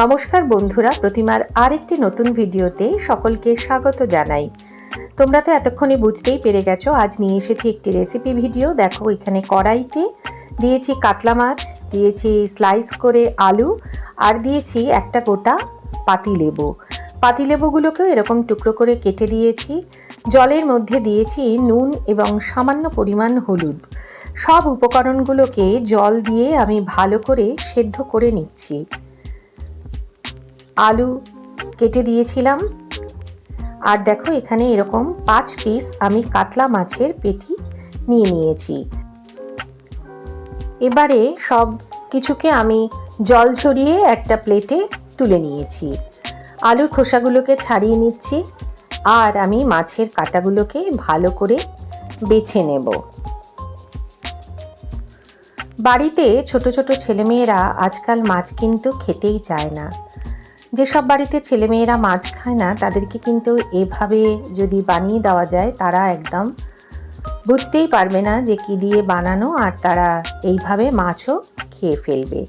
নমস্কার বন্ধুরা, প্রতিমার আরেকটি নতুন ভিডিওতে সকলকে স্বাগত জানাই। তোমরা তো এতক্ষণে বুঝতেই পেরে গেছো, আজ নিয়ে এসেছি একটি রেসিপি ভিডিও দেখো, এখানে কড়াইতে দিয়েছি কাতলা মাছ, দিয়েছি স্লাইস করে আলু, আর দিয়েছি একটা গোটা পাতিলেবু। পাতিলেবুগুলোকেও এরকম টুকরো করে কেটে দিয়েছি। জলের মধ্যে দিয়েছি নুন এবং সামান্য পরিমাণ হলুদ। সব উপকরণগুলোকে জল দিয়ে আমি ভালো করে সেদ্ধ করে নিচ্ছি। আলু কেটে দিয়েছিলাম। আর দেখো এখানে এরকম পাঁচ পিস আমি কাতলা মাছের পেটি নিয়ে নিয়েছি। এবারে সব কিছুকে আমি জল ছড়িয়ে একটা প্লেটে তুলে নিয়েছি। আলুর খোসাগুলোকে ছাড়িয়ে নিচ্ছি আর আমি মাছের কাটাগুলোকে ভালো করে বেছে নেব। বাড়িতে ছোট ছোট ছেলেমেয়েরা আজকাল মাছ কিন্তু খেতেই চায় না। যেসব বাড়িতে ছেলেমেয়েরা মাছ খায় না, তাদেরকে কিন্তু এভাবে যদি বানিয়ে দেওয়া যায়, তারা একদম বুঝতেই পারবে না যে কি দিয়ে বানানো আর তারা এইভাবে মাছও খেয়ে ফেলবে।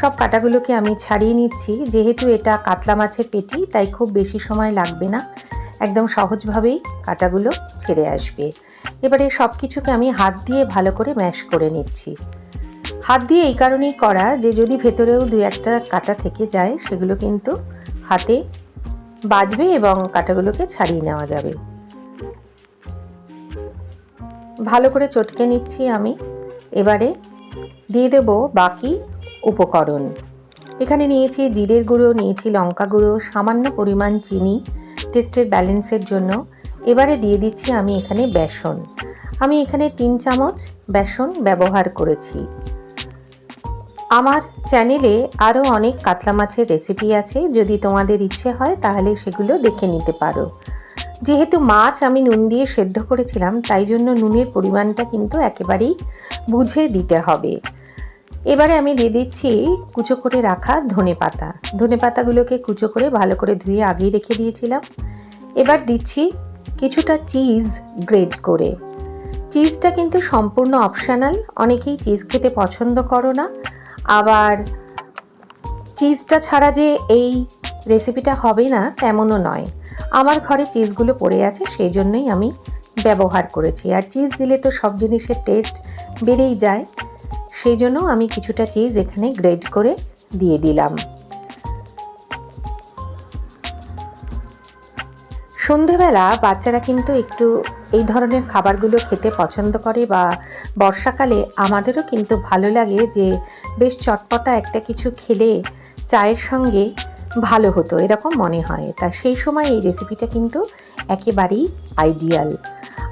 সব কাটাগুলোকে আমি ছাড়িয়ে নিচ্ছি। যেহেতু এটা কাতলা মাছের পেটি, তাই খুব বেশি সময় লাগবে না। একদম সহজভাবেই কাটাগুলো ছেড়ে আসবে। এবারে সব কিছুকে আমি হাত দিয়ে ভালো করে ম্যাশ করে নিচ্ছি। হাত দিয়ে এই কারণেই করা যে যদি ভেতরেও দু একটা কাটা থেকে যায়, সেগুলো কিন্তু হাতে বাজবে এবং কাটাগুলোকে ছাড়িয়ে নেওয়া যাবে। ভালো করে চটকে নিচ্ছি আমি। এবারে দিয়ে দেব বাকি উপকরণ। এখানে নিয়েছি জিরের গুঁড়ো, নিয়েছি লঙ্কা গুঁড়ো, সামান্য পরিমাণ চিনি, টেস্টের ব্যালেন্সের জন্য। এবারে দিয়ে দিচ্ছি আমি এখানে বেসন। আমি এখানে তিন চামচ বেসন ব্যবহার করেছি। আমার চ্যানেলে আরও অনেক কাতলা মাছের রেসিপি আছে, যদি তোমাদের ইচ্ছে হয় তাহলে সেগুলো দেখে নিতে পারো। যেহেতু মাছ আমি নুন দিয়ে সেদ্ধ করেছিলাম, তাই জন্য নুনের পরিমাণটা কিন্তু একেবারেই বুঝে দিতে হবে। এবারে আমি দিয়ে দিচ্ছি কুচো করে রাখা ধনে পাতা। ধনে পাতাগুলোকে কুচো করে ভালো করে ধুয়ে আগেই রেখে দিয়েছিলাম। এবার দিচ্ছি কিছুটা চিজ গ্রেড করে। চিজটা কিন্তু সম্পূর্ণ অপশানাল অনেকেই চিজ খেতে পছন্দ করো না। আবার চিজটা ছাড়া যে এই রেসিপিটা হবে না, তেমনও নয়। আমার ঘরে চিজগুলো পড়ে আছে, সেই জন্যই আমি ব্যবহার করেছি। আর চিজ দিলে তো সব জিনিসের টেস্ট বেড়েই যায়। সেই জন্য আমি কিছুটা চিজ এখানে গ্রেড করে দিয়ে দিলাম। সন্ধেবেলা বাচ্চারা কিন্তু একটু এই ধরনের খাবারগুলো খেতে পছন্দ করে বা বর্ষাকালে আমাদেরও কিন্তু ভালো লাগে যে বেশ চটপটা একটা কিছু খেলে চায়ের সঙ্গে ভালো হতো, এরকম মনে হয়। তা সেই সময় এই রেসিপিটা কিন্তু একেবারেই আইডিয়াল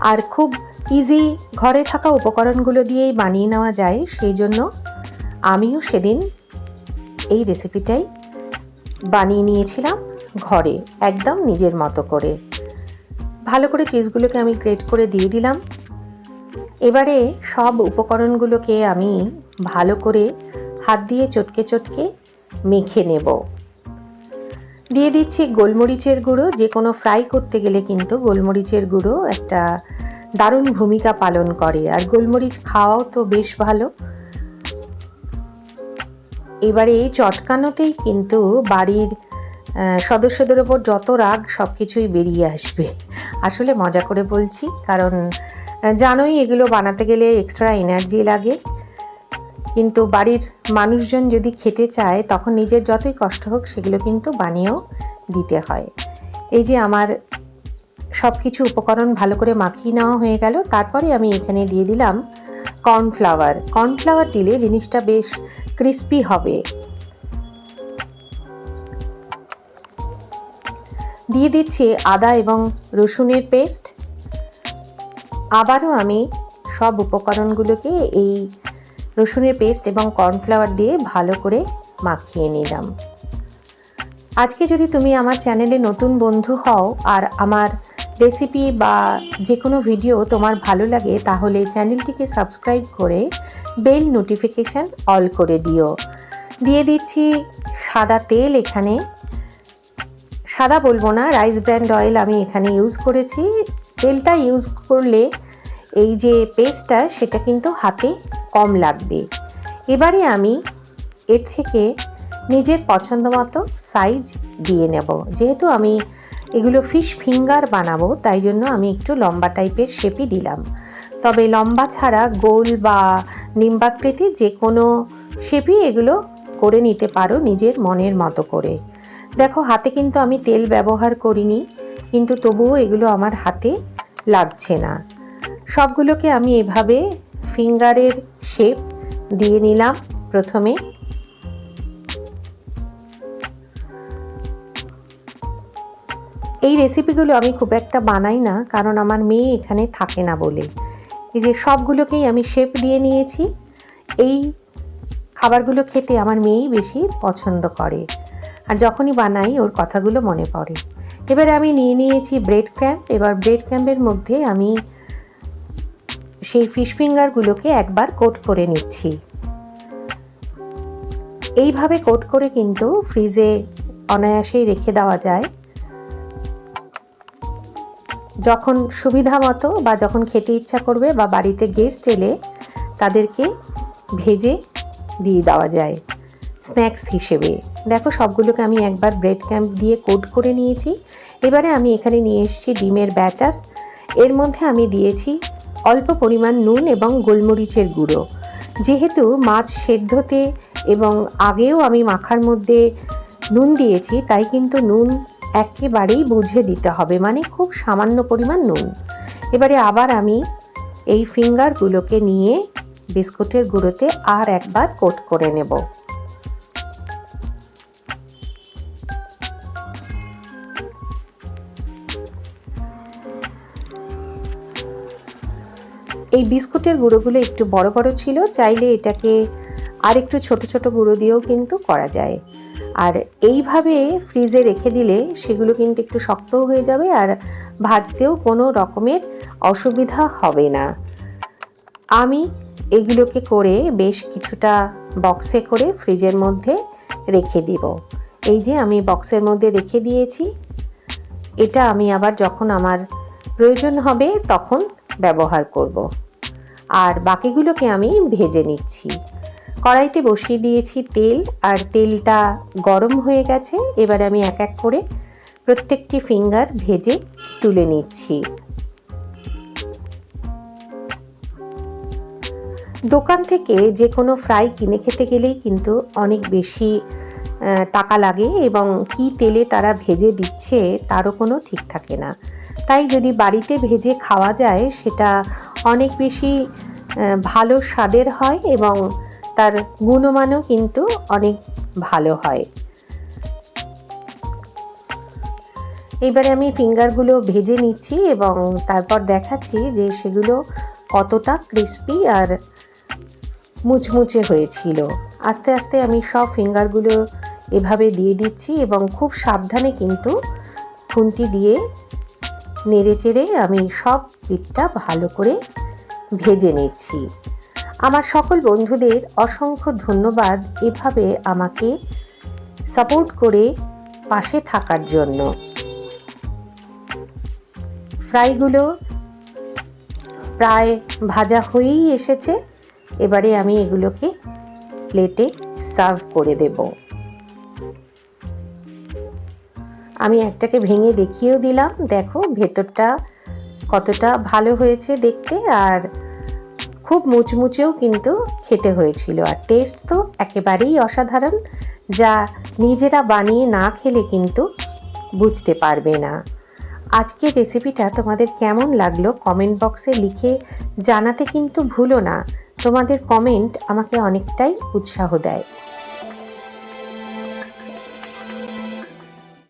আর খুব ইজি ঘরে থাকা উপকরণগুলো দিয়েই বানিয়ে নেওয়া যায়, সেই জন্য আমিও সেদিন এই রেসিপিটাই বানিয়ে নিয়েছিলাম ঘরে, একদম নিজের মতো করে। ভালো করে চিজগুলোকে আমি গ্রেট করে দিয়ে দিলাম। এবারে সব উপকরণগুলোকে আমি ভালো করে হাত দিয়ে চটকে চটকে মেখে নেব। দিয়ে দিচ্ছি গোলমরিচের গুঁড়ো যে কোনো ফ্রাই করতে গেলে কিন্তু গোলমরিচের গুঁড়ো একটা দারুণ ভূমিকা পালন করে। আর গোলমরিচ খাওয়াও তো বেশ ভালো। এবারে এই চটকানোতেই কিন্তু বাড়ির সদস্যদের ওপর যত রাগ সব কিছুই বেরিয়ে আসবে। আসলে মজা করে বলছি, কারণ জানোই এগুলো বানাতে গেলে এক্সট্রা এনার্জি লাগে। কিন্তু বাড়ির মানুষজন যদি খেতে চায়, তখন নিজের যতই কষ্ট হোক, সেগুলো কিন্তু বানিয়েও দিতে হয়। এই যে আমার সব কিছু উপকরণ ভালো করে মাখিয়ে নেওয়া হয়ে গেল, তারপরে আমি এখানে দিয়ে দিলাম কর্নফ্লাওয়ার কর্নফ্লাওয়ার দিলে জিনিসটা বেশ ক্রিস্পি হবে। দিয়ে দিচ্ছি আদা এবং রসুনের পেস্ট। আবারও আমি সব উপকরণগুলোকে এই রসুনের পেস্ট এবং কর্নফ্লাওয়ার দিয়ে ভালো করে মাখিয়ে নিলাম। আজকে যদি তুমি আমার চ্যানেলে নতুন বন্ধু হও আর আমার রেসিপি বা যে কোনো ভিডিও তোমার ভালো লাগে, তাহলে চ্যানেলটিকে সাবস্ক্রাইব করে বেল নোটিফিকেশান অল করে দিও। দিয়ে দিচ্ছি সাদা তেল এখানে। সাদা বলব না রাইস ব্র্যান্ড অয়েল আমি এখানে ইউজ করেছি। তেলটা ইউজ করলে এই যে পেস্টটা সেটা কিন্তু হাতে কম লাগবে। এবারে আমি এর থেকে নিজের পছন্দ মতো সাইজ দিয়ে নেব। যেহেতু আমি এগুলো ফিশ ফিঙ্গার বানাবো, তাই জন্য আমি একটু লম্বা টাইপের শেপই দিলাম। তবে লম্বা ছাড়া গোল বা নিম্বাকৃতি যে কোনো শেপই এগুলো করে নিতে পারো নিজের মনের মতো করে। দেখো, হাতে কিন্তু আমি তেল ব্যবহার করিনি, কিন্তু তবুও এগুলো আমার হাতে লাগছে না। সবগুলোকে আমি এভাবে ফিঙ্গারের শেপ দিয়ে নিলাম প্রথমে। এই রেসিপিগুলো আমি খুব একটা বানাই না, কারণ আমার মেয়ে এখানে থাকে না বলে। এই যে সবগুলোকেই আমি শেপ দিয়ে নিয়েছি, এই খাবারগুলো খেতে আমার মেয়েই বেশি পছন্দ করে। আর যখনই বানাই, ওর কথাগুলো মনে পড়ে। এবারে আমি নিয়ে নিয়েছি ব্রেড ক্র্যাম্প এবার ব্রেড ক্র্যাম্পের মধ্যে আমি সেই ফিশ ফিঙ্গারগুলোকে একবার কোট করে নিচ্ছি। এইভাবে কোট করে কিন্তু ফ্রিজে অনায়াসেই রেখে দেওয়া যায়। যখন সুবিধা মতো বা যখন খেতে ইচ্ছা করবে বা বাড়িতে গেস্ট এলে তাদেরকে ভেজে দিয়ে দেওয়া যায়। স্ন্যাক্স হিসেবে। দেখো, সবগুলোকে আমি একবার ব্রেড ক্যাম্প দিয়ে কোট করে নিয়েছি। এবারে আমি এখানে নিয়ে এসেছি ডিমের ব্যাটার এর মধ্যে আমি দিয়েছি অল্প পরিমাণ নুন এবং গোলমরিচের গুঁড়ো। যেহেতু মাছ সেদ্ধতে এবং আগেও আমি মাখার মধ্যে নুন দিয়েছি, তাই কিন্তু নুন একেবারেই বুঝে দিতে হবে। মানে খুব সামান্য পরিমাণ নুন। এবারে আবার আমি এই ফিঙ্গারগুলোকে নিয়ে বিস্কুটের গুঁড়োতে আর একবার কোট করে নেব। এই বিস্কুটের গুঁড়োগুলো একটু বড় বড় ছিল, চাইলে এটাকে আর একটু ছোট ছোট গুঁড়ো দিয়েও কিন্তু করা যায়। আর এইভাবে ফ্রিজে রেখে দিলে সেগুলো কিন্তু একটু শক্তও হয়ে যাবে আর ভাজতেও কোনো রকমের অসুবিধা হবে না। আমি এগুলোকে করে বেশ কিছুটা বক্সে করে ফ্রিজের মধ্যে রেখে দিব। এই যে আমি বক্সের মধ্যে রেখে দিয়েছি, এটা আমি আবার যখন আমার প্রয়োজন হবে তখন ব্যবহার করব। আর বাকিগুলোকে আমি ভেজে নিচ্ছি। কড়াইতে বসিয়ে দিয়েছি তেল, আর তেলটা গরম হয়ে গেছে। এবার আমি এক এক করে প্রত্যেকটি ফিঙ্গার ভেজে তুলে নিচ্ছি। দোকান থেকে যে কোনো ফ্রাই কিনে খেতে গেলেই কিন্তু অনেক বেশি টাকা লাগে এবং কি তেলে তারা ভেজে দিচ্ছে তারও কোনো ঠিক থাকে না। তাই যদি বাড়িতে ভেজে খাওয়া যায়, সেটা অনেক বেশি ভালো স্বাদের হয় এবং তার গুণমানও কিন্তু অনেক ভালো হয়। এবারে আমি ফিঙ্গারগুলো ভেজে নিচ্ছি এবং তারপর দেখাচ্ছি যে সেগুলো কতটা ক্রিস্পি আর মুচমুচে হয়েছিল। আস্তে আস্তে আমি সব ফিঙ্গারগুলো এভাবে দিয়ে দিচ্ছি এবং খুব সাবধানে কিন্তু খুন্তি দিয়ে নেড়ে চেড়ে আমি সব পিঠটা ভালো করে ভেজে নিচ্ছি। আমার সকল বন্ধুদের অসংখ্য ধন্যবাদ এভাবে আমাকে সাপোর্ট করে পাশে থাকার জন্য। ফ্রাইগুলো প্রায় ভাজা হয়েই এসেছে। এবারে আমি এগুলোকে প্লেটে সার্ভ করে দেব। আমি একটাকে ভেঙে দেখিয়েও দিলাম। দেখো, ভেতরটা কতটা ভালো হয়েছে দেখতে আর খুব মুচমুচেও কিন্তু খেতে হয়েছিল। আর টেস্ট তো একেবারেই অসাধারণ, যা নিজেরা বানিয়ে না খেলে কিন্তু বুঝতে পারবে না। আজকের রেসিপিটা তোমাদের কেমন লাগল কমেন্ট বক্সে লিখে জানাতে কিন্তু ভুলো না। তোমাদের কমেন্ট আমাকে অনেকটাই উৎসাহ দেয়।